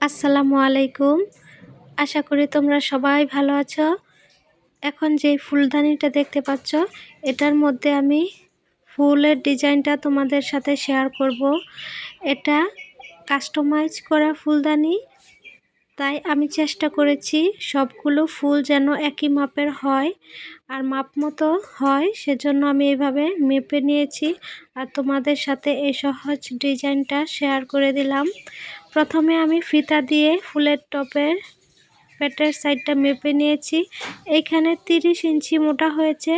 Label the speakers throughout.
Speaker 1: আসসালামু আলাইকুম। আশা করি তোমরা সবাই ভালো আছো। এখন যে ফুলদানিটা দেখতে পাচ্ছ, এটার মধ্যে আমি ফুলের ডিজাইনটা তোমাদের সাথে শেয়ার করব। এটা কাস্টমাইজ করা ফুলদানি। তাই আমি চেষ্টা করেছি সবগুলো ফুল যেন একই মাপের হয় আর মাপ মতো হয়, সেজন্য আমি এইভাবে মেপে নিয়েছি। আর তোমাদের সাথে এই সহজ ডিজাইনটা শেয়ার করে দিলাম। প্রথমে আমি ফিতা দিয়ে ফুলের টপের পেটের সাইডটা মেপে নিয়েছি। এইখানে তিরিশ ইঞ্চি মোটা হয়েছে।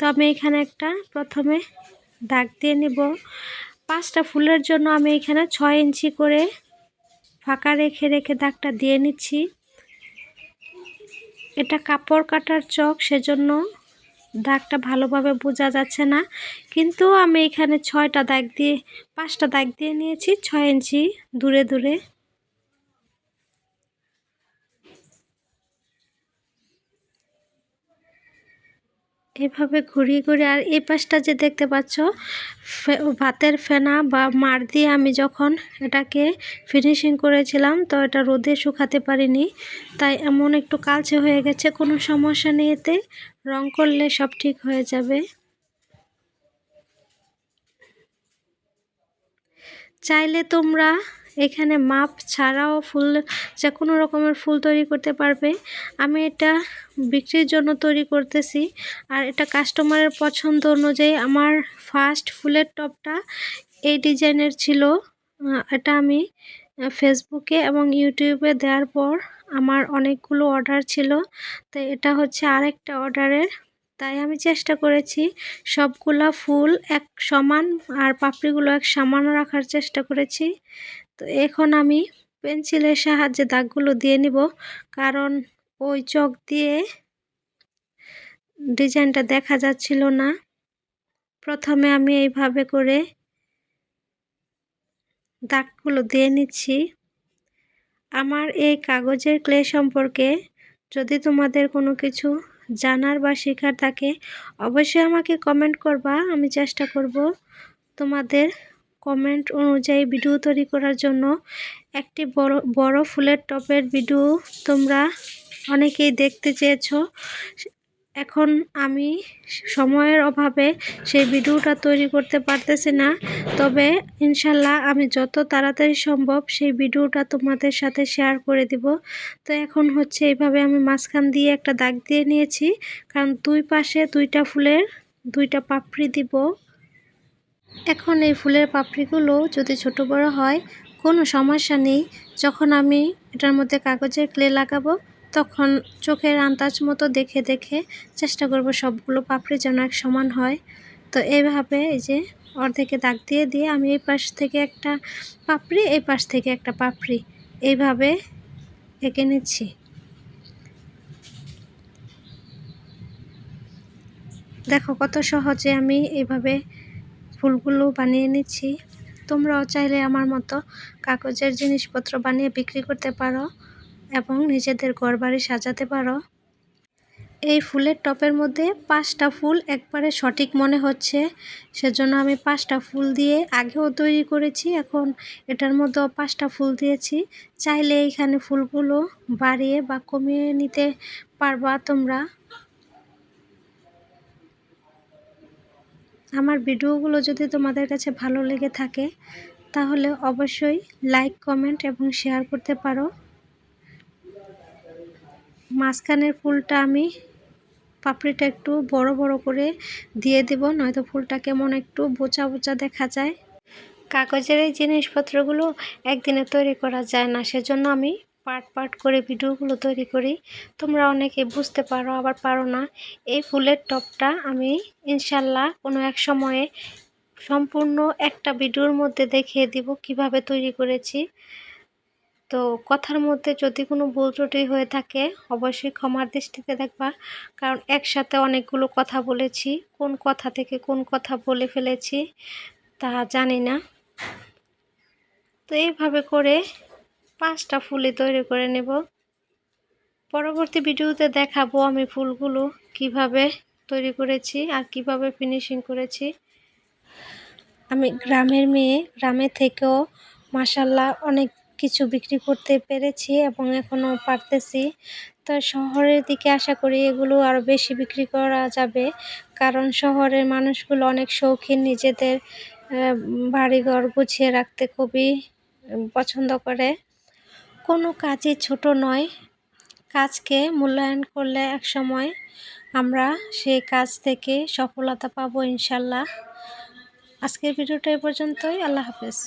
Speaker 1: তো আমি এখানে একটা প্রথমে দাগ দিয়ে নিব। পাঁচটা ফুলের জন্য আমি এখানে ছয় ইঞ্চি করে ফাঁকা রেখে রেখে দাগটা দিয়ে নিচ্ছি। এটা কাপড় কাটার চক, সেজন্য দাগটা ভালোভাবে বোঝা যাচ্ছে না। কিন্তু আমি এখানে ছয়টা দাগ দিয়ে, পাঁচটা দাগ দিয়ে নিয়েছি, ছয় ইঞ্চি দূরে দূরে। এভাবে ঘুরিয়ে ঘুরিয়ে আর এই পাশটা যে দেখতে পাচ্ছ ভাতের ফেনা বা মার দিয়ে আমি যখন এটাকে ফিনিশিং করেছিলাম, তো এটা রোদে শুকাতে পারিনি। তাই এমন একটু কালচে হয়ে গেছে, কোনো সমস্যা নেই এতে। রং করলে সব ঠিক হয়ে যাবে। চাইলে তোমরা এখানে মাপ ছাড়াও ফুল, যে কোনো রকমের ফুল তৈরি করতে পারবে। আমি এটা বিক্রির জন্য তৈরি করতেছি। আর এটা কাস্টমারের পছন্দ অনুযায়ী আমার ফার্স্ট ফুলের টপটা এই ডিজাইনের ছিল। এটা আমি ফেসবুকে এবং ইউটিউবে দেওয়ার পর আমার অনেকগুলো অর্ডার ছিল। তো এটা হচ্ছে আরেকটা অর্ডারের তাই আমি চেষ্টা করেছি সবগুলা ফুল এক সমান আর পাপড়িগুলো এক সমান রাখার চেষ্টা করেছি। তো এখন আমি পেন্সিলের সাহায্যে দাগগুলো দিয়ে নিব, কারণ ওই চক দিয়ে ডিজাইনটা দেখা যাচ্ছিল না। প্রথমে আমি এইভাবে করে দাগগুলো দিয়ে নিচ্ছি। আমার এই কাগজের ক্লে সম্পর্কে যদি তোমাদের কোনো কিছু জানার বা শেখার থাকে, অবশ্যই আমাকে কমেন্ট করবা, আমি চেষ্টা করব তোমাদের কমেন্ট অনুযায়ী ভিডিও তৈরি করার জন্য একটি বড় বড় ফুলের টপের ভিডিও তোমরা অনেকেই দেখতে চেয়েছো। এখন আমি সময়ের অভাবে সেই ভিডিওটা তৈরি করতে পারতেছি না। তবে ইনশাল্লাহ আমি যত তাড়াতাড়ি সম্ভব সেই ভিডিওটা তোমাদের সাথে শেয়ার করে দিব। তো এখন হচ্ছে এইভাবে আমি মাঝখান দিয়ে একটা দাগ দিয়ে নিয়েছি। কারণ দুই পাশে দুইটা ফুলের, দুইটা পাপড়ি দিব। এখন এই ফুলের পাপড়িগুলো যদি ছোট বড় হয়, কোনো সমস্যা নেই। যখন আমি এটার মধ্যে কাগজের ক্লে লাগাবো, তখন চোখের আন্দাজ মতো দেখে দেখে চেষ্টা করব সবগুলো পাপড়ি যেন এক সমান হয়। তো এইভাবে এই যে অর্ধেকে দাগ দিয়ে দিয়ে আমি এই পাশ থেকে একটা পাপড়ি, এই পাশ থেকে একটা পাপড়ি, এইভাবে এঁকে নিচ্ছি। দেখো কত সহজে আমি এইভাবে ফুলগুলো বানিয়ে নিচ্ছি। তোমরাও চাইলে আমার মতো কাগজের জিনিসপত্র বানিয়ে বিক্রি করতে পারো এবং নিজেদের ঘর বাড়ি সাজাতে পারো। এই ফুলের টপের মধ্যে পাঁচটা ফুল একবারে সঠিক মনে হচ্ছে। সেজন্য আমি পাঁচটা ফুল দিয়ে আগেও তৈরি করেছি, এখন এটার মধ্যেও পাঁচটা ফুল দিয়েছি। চাইলে এইখানে ফুলগুলো বাড়িয়ে বা কমিয়ে নিতে পারবা তোমরা। আমার ভিডিওগুলো যদি তোমাদের কাছে ভালো লেগে থাকে, তাহলে অবশ্যই লাইক কমেন্ট এবং শেয়ার করতে পারো। মাঝখানের ফুলটা আমি পাপড়িটা একটু বড় বড় করে দিয়ে দিব, নয়তো ফুলটা কেমন একটু বোচা বোচা দেখা যায়। কাগজের এই জিনিসপত্রগুলো একদিনে তৈরি করা যায় না, সেজন্য আমি পার্ট পার্ট করে ভিডিওগুলো তৈরি করি। তোমরা অনেকে বুঝতে পারো, আবার পারো না। এই ফুলের টপটা আমি ইনশাল্লাহ কোনো এক সময়ে সম্পূর্ণ একটা ভিডিওর মধ্যে দেখিয়ে দিব কীভাবে তৈরি করেছি। তো কথার মধ্যে যদি কোনো ভুল ত্রুটি হয়ে থাকে, অবশ্যই ক্ষমার দৃষ্টিতে দেখবা। কারণ একসাথে অনেকগুলো কথা বলেছি, কোন কথা থেকে কোন কথা বলে ফেলেছি তা জানি না। তো এইভাবে করে পাঁচটা ফুলই তৈরি করে নেব। পরবর্তী ভিডিওতে দেখাবো আমি ফুলগুলো কীভাবে তৈরি করেছি আর কীভাবে ফিনিশিং করেছি। আমি গ্রামের মেয়ে, গ্রামে থেকেও মাসাল্লাহ অনেক কিছু বিক্রি করতে পেরেছি এবং এখনও পারতেছি। তো শহরের দিকে আশা করি এগুলো আরও বেশি বিক্রি করা যাবে, কারণ শহরের মানুষগুলো অনেক শৌখিন, নিজেদের বাড়িঘর গুছিয়ে রাখতে খুবই পছন্দ করে। কোনো কাজই ছোট নয়। কাজকে মূল্যায়ন করলে একসময় আমরা সেই কাজ থেকে সফলতা পাবো ইনশাল্লাহ। আজকের ভিডিওটা এ পর্যন্তই। আল্লাহ হাফেজ।